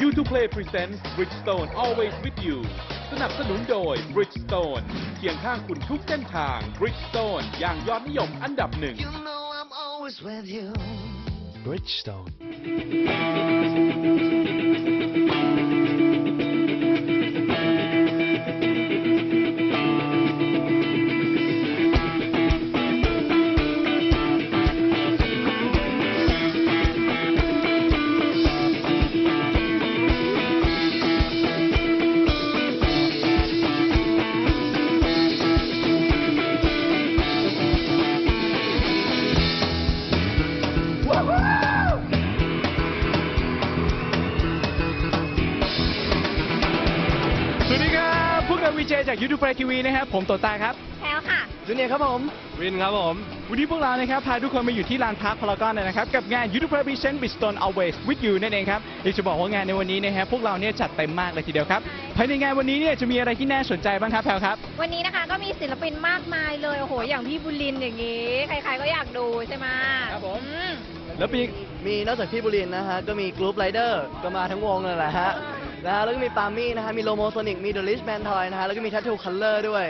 You to Play Presents Bridgestone Always with You สนับสนุนโดย Bridgestone เคียงข้างคุณทุกเส้นทาง Bridgestone อย่างยอดนิยมอันดับหนึ่ง You know I'm always with you. Bridgestone. วกเราวีเจจากยูทูบไ y ทีวีนะครับผมโตตาครับแพลวค่ะ จูเนียร์ครับผม วินครับผม วันนี้พวกเรานะครับพาทุกคนมาอยู่ที่ลานพาร์คพารากอนนะครับกับงาน YouTube Present Bridgestone Always with You นั่นเองครับอยากจะบอกว่างานในวันนี้นะครับพวกเราเนี่ยจัดเต็มมากเลยทีเดียวครับภายในงานวันนี้เนี่ยจะมีอะไรที่น่าสนใจบ้างครับแพลวครับ วันนี้นะคะก็มีศิลปินมากมายเลยโอ้โหอย่างพี่บุรินทร์อย่างนี้ ใครๆก็อยากดูใช่ไหมครับผม อืม แล้วปีมีนอกจากพี่บุรินทร์นะฮะ ก็มีกรุ๊ปไรเดอร์ก็มาทั้งวงเลยแหละฮะ นะฮะแล้วก็มีปามี่นะฮะมีโลโมโซนิกมีเดอะลิชแมนทอยนะฮะแล้วก็มีทัตทูคัลเลอร์ด้วย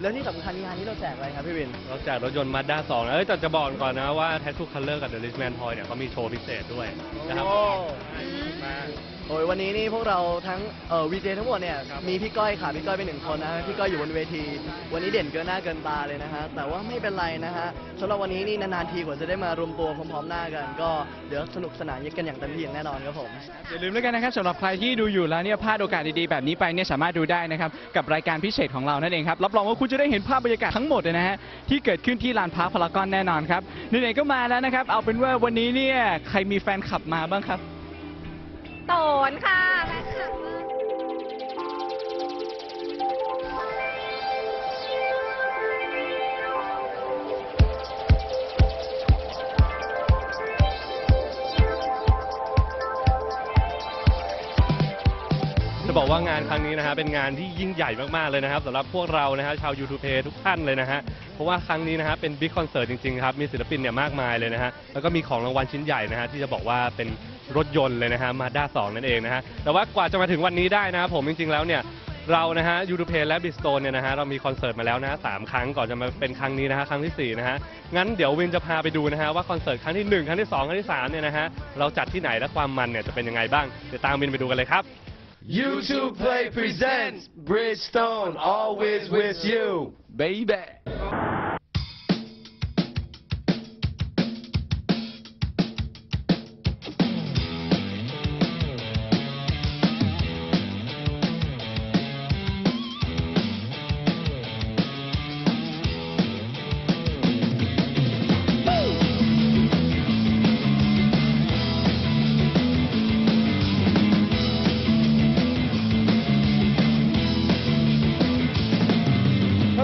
แล้วที่สำคัญงานนี้เราแจกอะไรครับพี่วิน เราแจกรถยนต์มาด้าสองเอ้ยแต่จะบอกก่อนนะว่า Tattoo Color กับ The Richman Toy เนี่ยเขามีโชว์พิเศษด้วยนะครับ โอ้มาโอ้ยวันนี้นี่พวกเราทั้งเอ่อวีเจทั้งหมดเนี่ยมีพี่ก้อยค่ะพี่ก้อยเป็นหนึ่งคนนะฮะพี่ก้อยอยู่บนเวที วันนี้เด่นเกินหน้าเกินตาเลยนะฮะแต่ว่าไม่เป็นไรนะฮะสำหรับวันนี้นี่นานๆทีกว่าจะได้มารวมตัวพร้อมๆหน้ากัน ก็เดี๋ยวสนุกสนานกันอย่างเต็มที่อย่างแน่นอนครับผม อย่าลืมแล้วกันนะครับสำหรับใครที่ดูอยู่แล้วเนี่ยพลาดโอกาสดีๆแบบนี้ไปเนี่ยสามารถดูได้นะครับกับรายการพิเศษของเรานั่นเองครับรับรองว่าคุณจะได้เห็นภาพบรรยากาศทั้งหมดเลยนะฮะที่เกิดขึ้นที่ลานพาร์คพารากอนแน่นอนครับไหนๆก็มาแล้วนะครับ เอาเป็นว่าวันนี้เนี่ยใครมีแฟนคลับมาบ้างครับ โตนค่ะ จะบอกว่างานครั้งนี้นะฮะเป็นงานที่ยิ่งใหญ่มากๆเลยนะครับสำหรับพวกเรานะฮะชาว YouTube ทุกท่านเลยนะฮะเพราะว่าครั้งนี้นะฮะเป็นบิ๊กคอนเสิร์ตจริงๆครับมีศิลปินเนี่ยมากมายเลยนะฮะแล้วก็มีของรางวัลชิ้นใหญ่นะฮะที่จะบอกว่าเป็นรถยนต์เลยนะฮะมาด้าสนั่นเองนะฮะแต่ว่ากว่าจะมาถึงวันนี้ได้นะครับผมจริงๆแล้วเนี่ยเรานะฮะยูทูเพและบิสโตนเนี่ยนะฮะเรามีคอนเสิร์ตมาแล้วนะสามครั้งก่อนจะมาเป็นครั้งนี้นะฮะครั้งที่สี่นะฮะ งั้นเดี๋ยววินจะพาไปดูนะฮะว่าคอนเสิร์ตครั้งที่หนึ่งครั้งที่สองครั้งที่สามเนี่ยนะฮะเราจัดที่ไหนและความมันเนี่ยจะเป็นยังไงบ้างเดี๋ยวตามวินไปดูกันเลยครับ YouTube Play presents Bridgestone always with you, baby.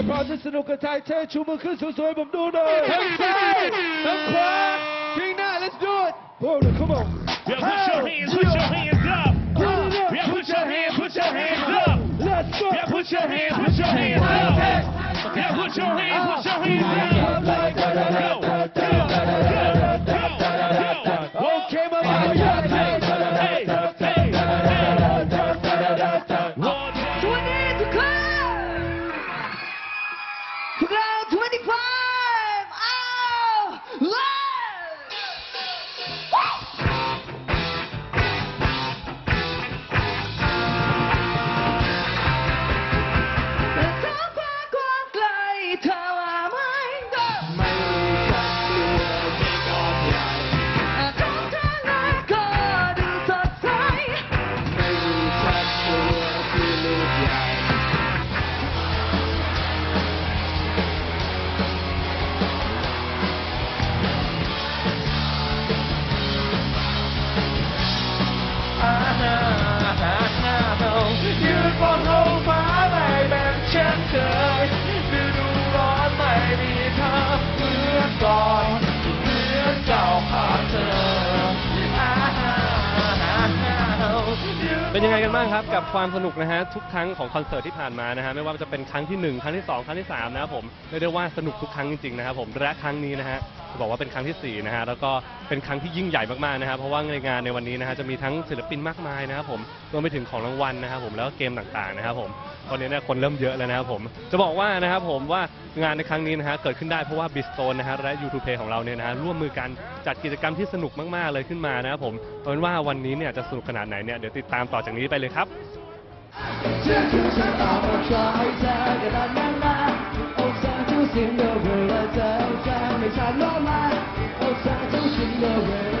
ถ้าพร้อมจะสนุกกับไทยเทชูมือขึ้นสวยๆผมดูหน่อยทางซ้ายทางขวาทิ้งหน้า let's do it hold it come on Yeah, put your hands, put your hands up. Yeah, put your hands, put your hands up. let's go Yeah, put your hands, put your hands up. Yeah, put your hands, put your hands up. Go, go, go, เป็นยังไงกันบ้างครับกับความสนุกนะฮะทุกครั้งของคอนเสิร์ตที่ผ่านมานะฮะไม่ว่าจะเป็นครั้งที่ 1 ครั้งที่ 2 ครั้งที่ 3 นะครับผมเรียกได้ว่าสนุกทุกครั้งจริงๆนะครับผมและครั้งนี้นะฮะจะ บอกว่าเป็นครั้งที่สี่นะฮะ แล้วก็เป็นครั้งที่ยิ่งใหญ่มากๆนะครับ เพราะว่าในงานในวันนี้นะฮะจะมีทั้งศิลปินมากมายนะครับผม รวมไปถึงของรางวัลนะครับผม แล้วก็เกมต่างๆนะครับผม ตอนนี้เนี่ยคนเริ่มเยอะแล้วนะครับผม จะบอกว่านะครับผมว่างานในครั้งนี้นะฮะเกิดขึ้นได้เพราะว่าบิสโตนนะฮะและ YouTube Pay ของเราเนี่ยนะฮะร่วมมือกันจัดกิจกรรมที่สนุกมากๆเลยขึ้นมานะครับผมเอาเป็นว่าวันนี้เนี่ยจะสนุกขนาดไหนเนี่ยเดี๋ยวติดตามต่อจากนี้ไปเลยครับเชื่อถือฉันเอามาขอให้เธอกันนานๆมาโอ้ เธอทุกสิ่งเดียวเวลาเ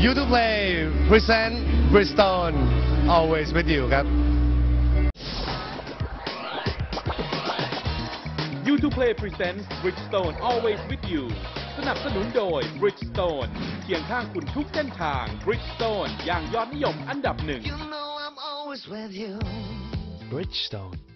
YouTube Play present Bridgestone always with you ครับ YouTube Play Presents Bridgestone Always with you สนับสนุนโดย Bridgestone เคียงข้างคุณทุกเส้นทาง Bridgestone อย่างยอดนิยมอันดับหนึ่ง You know I'm always with you Bridgestone